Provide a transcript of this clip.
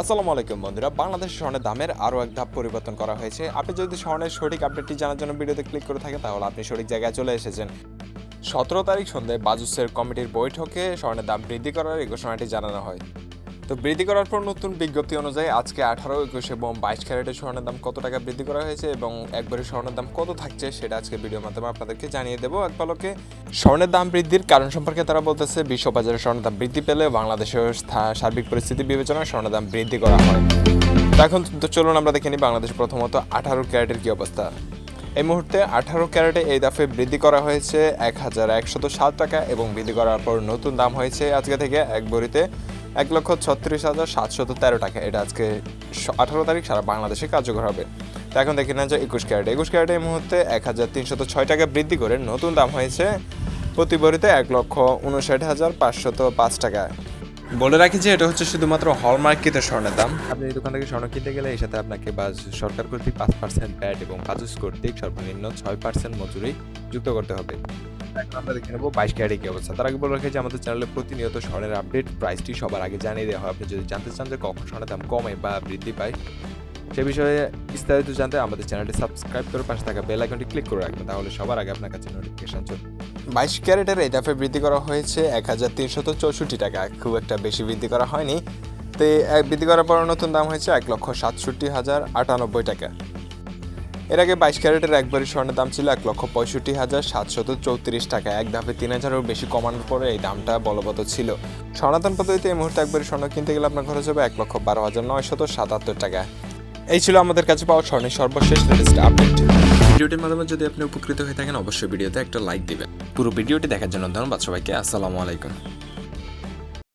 আসসালামু আলাইকুম বন্ধুরা, বাংলাদেশ স্বর্ণের দামের আরও এক ধাপ পরিবর্তন করা হয়েছে। আপনি যদি স্বর্ণের সঠিক আপডেটটি জানার জন্য ভিডিওতে ক্লিক করে থাকেন, তাহলে আপনি সঠিক জায়গায় চলে এসেছেন। সতেরো তারিখ সন্ধ্যায় বাজুসের কমিটির বৈঠকে স্বর্ণের দাম বৃদ্ধি করার এই ঘোষণাটি জানানো হয়। তো বৃদ্ধি করার পর নতুন বিজ্ঞপ্তি অনুযায়ী আজকে আঠারো একুশ এবং বাইশ ক্যারেটের স্বর্ণের দাম কত টাকা বৃদ্ধি করা হয়েছে এবং একবারে স্বর্ণের দাম কত থাকছে সেটা আজকে ভিডিওর মাধ্যমে আপনাদেরকে জানিয়ে দেবো। এক পলকে স্বর্ণের দাম বৃদ্ধির কারণ সম্পর্কে তারা বলতেছে বিশ্ব বিশ্ববাজারে স্বর্ণের দাম বৃদ্ধি পেলে বাংলাদেশের সার্বিক পরিস্থিতি বিবেচনায় স্বর্ণের দাম বৃদ্ধি করা হয়। তো এখন চলুন আমরা দেখে নিই বাংলাদেশ প্রথমত আঠারো ক্যারেটের কী অবস্থা। এই মুহূর্তে আঠারো ক্যারেটে এই দাফে বৃদ্ধি করা হয়েছে এক হাজার একশত সাত টাকা এবং বৃদ্ধি করার পর নতুন দাম হয়েছে আজকে থেকে এক ভরিতে এক লক্ষ ছত্রিশ হাজার সাতশত তেরো টাকা। এটা আজকে আঠারো তারিখ, সারা বাংলাদেশে কার্যকর হবে। তো এখন দেখে নেন যে একুশ ক্যারেট। একুশ ক্যারেট এই মুহূর্তে এক হাজার তিনশত ছয় টাকা বৃদ্ধি করে নতুন দাম হয়েছে প্রতি ভরিতে এক লক্ষ উনষাট হাজার পাঁচশত পাঁচ টাকা। বলে রাখি যে এটা হচ্ছে শুধুমাত্র হলমার্কিত স্বর্ণের দাম। আপনি এই দোকান থেকে স্বর্ণ কিনতে গেলে এই সাথে আপনাকে বাজ সরকার কর্তৃক পাঁচ পার্সেন্ট ব্যাট এবং বাজুস কর্তৃক সর্বনিম্ন ছয় পার্সেন্ট মজুরি যুক্ত করতে হবে। এখন আমরা দেখে নেব বাইশ ক্যারেটে কি অবস্থা। তার আগে বলে রাখি আমাদের চ্যানেলে প্রতিনিয়ত স্বর্ণের আপডেট প্রাইসটি সবার আগে জানিয়ে দেওয়া হয়। আপনি যদি জানতে চান যে কখন স্বর্ণের দাম কমে বা বৃদ্ধি পায়, সে বিষয়ে বিস্তারিত জানতে আমাদের চ্যানেলটি সাবস্ক্রাইব করে পাশে থাকা বেল আইকনটি ক্লিক করে রাখবেন। তাহলে সবার আগে আপনার কাছে নোটিফিকেশন চলবে বাইশ ক্যারেটের এই দাফে বৃদ্ধি করা হয়েছে এক হাজার তিনশত চৌষট্টি টাকা। খুব একটা বেশি বৃদ্ধি করা হয়নি। তো বৃদ্ধি করার পর নতুন দাম হয়েছে এক লক্ষ সাতষট্টি হাজার আটানব্বই টাকা। এর আগে বাইশ ক্যারেটের একবারই স্বর্ণের দাম ছিল এক লক্ষ পঁয়ষট্টি হাজার সাতশত চৌত্রিশ টাকা। এক ধাপে তিন হাজারেরও বেশি কমানোর পরে এই দামটা বলবৎ ছিল। সনাতন পদ্ধতিতে এই মুহূর্তে একবারই স্বর্ণ কিনতে গেলে আপনার খরচ হবে এক লক্ষ বারো হাজার নয়শত সাতাত্তর টাকা। এই ছিল আমাদের কাছে পাওয়া স্বর্ণের সর্বশেষ লেটেস্ট আপডেট ভিডিওটির মাধ্যমে যদি আপনি উপকৃত হয়ে থাকেন, অবশ্যই ভিডিওতে একটা লাইক দিবেন। পুরো ভিডিওটি দেখার জন্য ধন্যবাদ সবাইকে। আসসালামু আলাইকুম।